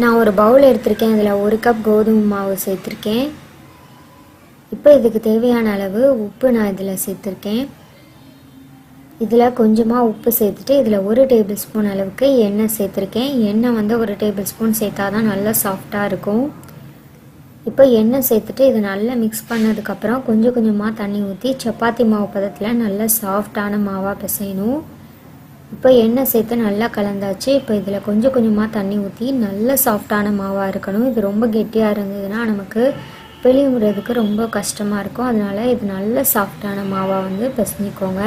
நான் ஒரு பவுல் எடுத்திருக்கேன் இதில் ஒரு கப் கோதுமை மாவு சேர்த்துருக்கேன். இப்போ இதுக்கு தேவையான அளவு உப்பு நான் இதில் சேர்த்துருக்கேன். இதில் கொஞ்சமாக உப்பு சேர்த்துட்டு இதில் ஒரு டேபிள் ஸ்பூன் அளவுக்கு எண்ணெய் சேர்த்துருக்கேன். எண்ணெய் வந்து ஒரு டேபிள் ஸ்பூன் சேர்த்தா தான் நல்லா சாஃப்டாக இருக்கும். இப்போ எண்ணெய் சேர்த்துட்டு இதை நல்லா மிக்ஸ் பண்ணதுக்கப்புறம் கொஞ்சம் கொஞ்சமாக தண்ணி ஊற்றி சப்பாத்தி மாவு பதத்தில் நல்லா சாஃப்டான மாவாக பிசையணும். இப்போ எண்ணெய் சேர்த்து நல்லா கலந்தாச்சு. இப்போ இதில் கொஞ்சம் கொஞ்சமாக தண்ணி ஊற்றி நல்ல சாஃப்டான மாவாக இருக்கணும். இது ரொம்ப கெட்டியாக இருந்ததுன்னா நமக்கு பிழிவுறதுக்கு ரொம்ப கஷ்டமாக இருக்கும். அதனால் இது நல்ல சாஃப்டான மாவாக வந்து பிசைஞ்சிக்கோங்க.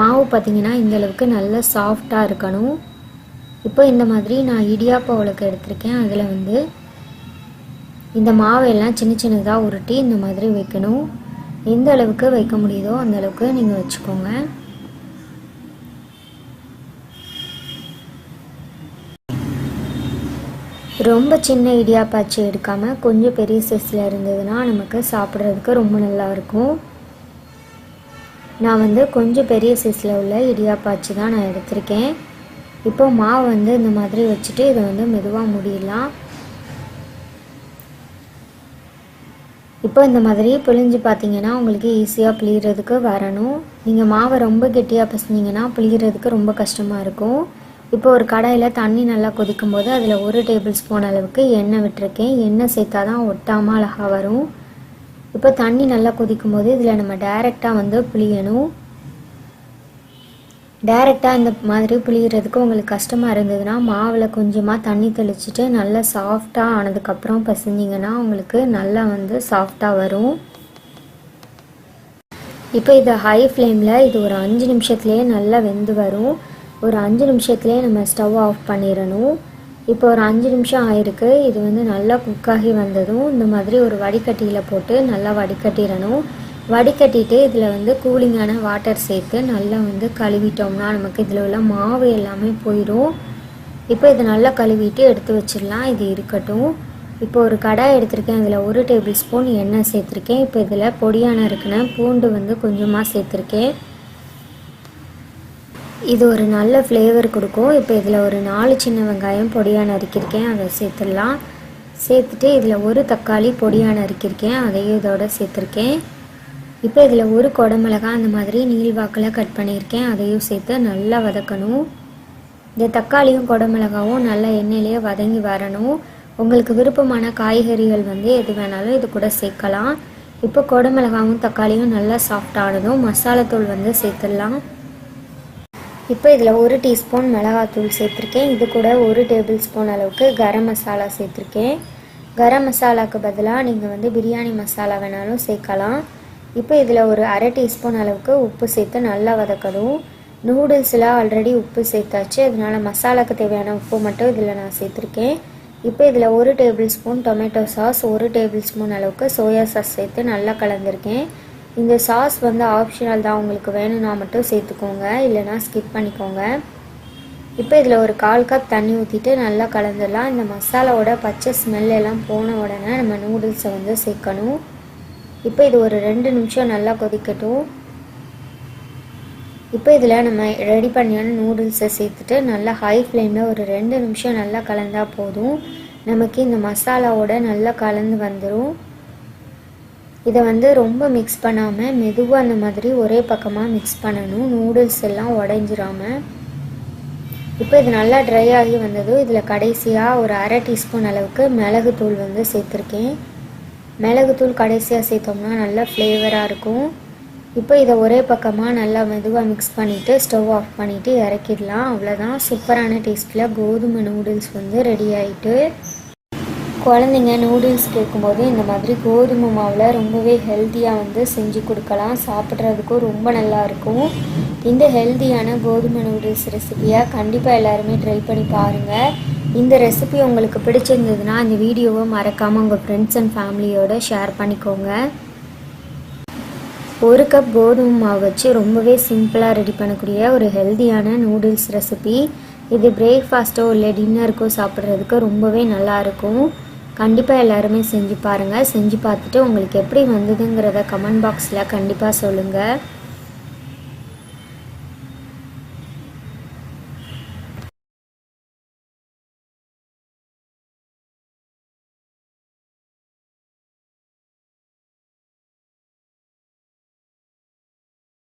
மாவு பார்த்திங்கன்னா இந்தளவுக்கு நல்ல சாஃப்டாக இருக்கணும். இப்போ இந்த மாதிரி நான் இடியாப்பா உலக்கு எடுத்திருக்கேன். அதில் வந்து இந்த மாவையெல்லாம் சின்ன சின்னதாக உருட்டி இந்த மாதிரி வைக்கணும். எந்த அளவுக்கு வைக்க முடியுதோ அந்த அளவுக்கு நீங்கள் வச்சுக்கோங்க. ரொம்ப சின்ன இடியாப்பாச்சி எடுக்காமல் கொஞ்சம் பெரிய சைஸில் இருந்ததுன்னா நமக்கு சாப்பிட்றதுக்கு ரொம்ப நல்லா இருக்கும். நான் வந்து கொஞ்சம் பெரிய சைஸில் உள்ள இடியாப்பாச்சி தான் நான் எடுத்திருக்கேன். இப்போ மாவு வந்து இந்த மாதிரி வச்சுட்டு இதை வந்து மெதுவாக முடியலாம் இப்போ இந்த மாதிரி புளிஞ்சு பார்த்தீங்கன்னா உங்களுக்கு ஈஸியாக புளியறதுக்கு வரணும். நீங்கள் மாவை ரொம்ப கெட்டியாக பிசைஞ்சிங்கன்னா புளியறதுக்கு ரொம்ப கஷ்டமாக இருக்கும். இப்போ ஒரு கடாயில் தண்ணி நல்லா கொதிக்கும் போது அதில் ஒரு டேபிள் ஸ்பூன் அளவுக்கு எண்ணெய் விட்டுருக்கேன். எண்ணெய் சேர்த்தா தான் ஒட்டாமல் அழகாக வரும். இப்போ தண்ணி நல்லா கொதிக்கும் போது இதில் நம்ம டைரெக்டாக வந்து புளியணும். டைரெக்டாக இந்த மாதிரி புளியறதுக்கு உங்களுக்கு கஷ்டமாக இருந்ததுன்னா மாவில் கொஞ்சமாக தண்ணி தெளிச்சிட்டு நல்லா சாஃப்டாக ஆனதுக்கப்புறம் பசஞ்சிங்கன்னா உங்களுக்கு நல்லா வந்து சாஃப்டாக வரும். இப்போ இதை ஹை ஃப்ளேமில் இது ஒரு அஞ்சு நிமிஷத்துலேயே நல்லா வெந்து வரும். ஒரு அஞ்சு நிமிஷத்துலேயே நம்ம ஸ்டவ் ஆஃப் பண்ணிடணும். இப்போ ஒரு அஞ்சு நிமிஷம் ஆயிருக்கு. இது வந்து நல்லா குக்காகி வந்ததும் இந்த மாதிரி ஒரு வடிகட்டியில் போட்டு நல்லா வடிகட்டிடணும். வடிகட்டிட்டு இதில் வந்து கூலிங்கான வாட்டர் சேர்த்து நல்லா வந்து கழுவிட்டோம்னா நமக்கு இதில் உள்ள மாவு எல்லாமே போயிடும். இப்போ இதை நல்லா கழுவிட்டு எடுத்து வச்சிடலாம். இது இருக்கட்டும். இப்போ ஒரு கடாய் எடுத்திருக்கேன். இதில் ஒரு டேபிள் ஸ்பூன் எண்ணெய் சேர்த்துருக்கேன். இப்போ இதில் பொடியான இருக்குன்னு பூண்டு வந்து கொஞ்சமாக சேர்த்துருக்கேன். இது ஒரு நல்ல ஃப்ளேவர் கொடுக்கும். இப்போ இதில் ஒரு நாலு சின்ன வெங்காயம் பொடியாக நறுக்கியிருக்கேன் அதை சேர்த்துடலாம். சேர்த்துட்டு இதில் ஒரு தக்காளி பொடியாக நறுக்கியிருக்கேன் அதையும் இதோட சேர்த்துருக்கேன். இப்போ இதில் ஒரு குடமிளகா அந்த மாதிரி நீள்வாக்கில் கட் பண்ணியிருக்கேன். அதையும் சேர்த்து நல்லா வதக்கணும். இந்த தக்காளியும் குடமிளகாவும் நல்லா எண்ணெயிலேயே வதங்கி வரணும். உங்களுக்கு விருப்பமான காய்கறிகள் வந்து எது வேணாலும் இது கூட சேர்க்கலாம். இப்போ குடமிளகாவும் தக்காளியும் நல்லா சாஃப்டானதும் மசாலாத்தூள் வந்து சேர்த்துடலாம். இப்போ இதில் ஒரு டீஸ்பூன் மிளகாத்தூள் சேர்த்துருக்கேன். இது கூட ஒரு டேபிள் ஸ்பூன் அளவுக்கு கரம் மசாலா சேர்த்துருக்கேன். கரம் மசாலாவுக்கு பதிலாக நீங்கள் வந்து பிரியாணி மசாலா வேணாலும் சேர்க்கலாம். இப்போ இதில் ஒரு அரை டீஸ்பூன் அளவுக்கு உப்பு சேர்த்து நல்லா வதக்கணும். நூடுல்ஸில் ஆல்ரெடி உப்பு சேர்த்தாச்சு. அதனால மசாலாவுக்கு தேவையான உப்பு மட்டும் இதில் நான் சேர்த்துருக்கேன். இப்போ இதில் ஒரு டேபிள் ஸ்பூன் டொமேட்டோ சாஸ் ஒரு டேபிள் ஸ்பூன் அளவுக்கு சோயா சாஸ் சேர்த்து நல்லா கலந்துருக்கேன். இந்த சாஸ் வந்து ஆப்ஷனல் தான். உங்களுக்கு வேணும்னா மட்டும் சேர்த்துக்கோங்க. இல்லைனா ஸ்கிப் பண்ணிக்கோங்க. இப்போ இதில் ஒரு கால் கப் தண்ணி ஊற்றிட்டு நல்லா கலந்துடலாம். இந்த மசாலாவோட பச்சை ஸ்மெல் எல்லாம் போன உடனே நம்ம நூடுல்ஸை வந்து சேர்க்கணும். இப்போ இது ஒரு ரெண்டு நிமிஷம் நல்லா கொதிக்கட்டும். இப்போ இதில் நம்ம ரெடி பண்ணியான நூடுல்ஸை சேர்த்துட்டு நல்லா ஹை ஃப்ளேமில் ஒரு ரெண்டு நிமிஷம் நல்லா கலந்தால் போதும். நமக்கு இந்த மசாலாவோட நல்லா கலந்து வந்துடும் இதை வந்து ரொம்ப மிக்ஸ் பண்ணாமல் மெதுவாக அந்த மாதிரி ஒரே பக்கமாக மிக்ஸ் பண்ணணும். நூடுல்ஸ் எல்லாம் உடைஞ்சிராமல் இப்போ இது நல்லா ட்ரை ஆகி வந்ததும் இதில் கடைசியாக ஒரு அரை டீஸ்பூன் அளவுக்கு மிளகுத்தூள் வந்து சேர்த்துருக்கேன். மிளகுத்தூள் கடைசியாக சேர்த்தோம்னா நல்லா ஃப்ளேவராக இருக்கும். இப்போ இதை ஒரே பக்கமாக நல்லா மெதுவாக மிக்ஸ் பண்ணிவிட்டு ஸ்டவ் ஆஃப் பண்ணிவிட்டு இறக்கிடலாம். அவ்வளோதான் சூப்பரான டேஸ்ட்டில் கோதுமை நூடுல்ஸ் வந்து ரெடி ஆகிட்டு குழந்தைங்க நூடுல்ஸ் கேட்கும்போது இந்த மாதிரி கோதுமை மாவில் ரொம்பவே ஹெல்த்தியாக வந்து செஞ்சு கொடுக்கலாம். சாப்பிட்றதுக்கும் ரொம்ப நல்லா இருக்கும். இந்த ஹெல்த்தியான கோதுமை நூடுல்ஸ் ரெசிபியை கண்டிப்பாக எல்லாருமே ட்ரை பண்ணி பாருங்கள் இந்த ரெசிபி உங்களுக்கு பிடிச்சிருந்ததுன்னா இந்த வீடியோவை மறக்காமல் உங்கள் ஃப்ரெண்ட்ஸ் அண்ட் ஃபேமிலியோட ஷேர் பண்ணிக்கோங்க. ஒரு கப் கோதுமை மாவு வச்சு ரொம்பவே சிம்பிளாக ரெடி பண்ணக்கூடிய ஒரு ஹெல்த்தியான நூடுல்ஸ் ரெசிபி இது பிரேக்ஃபாஸ்ட்டோ இல்லை டின்னருக்கோ சாப்பிட்றதுக்கு ரொம்பவே நல்லாயிருக்கும் கண்டிப்பாக எல்லாருமே செஞ்சு பாருங்கள் செஞ்சு பார்த்துட்டு உங்களுக்கு எப்படி வந்ததுங்கிறத கமெண்ட் பாக்ஸில் கண்டிப்பாக சொல்லுங்கள்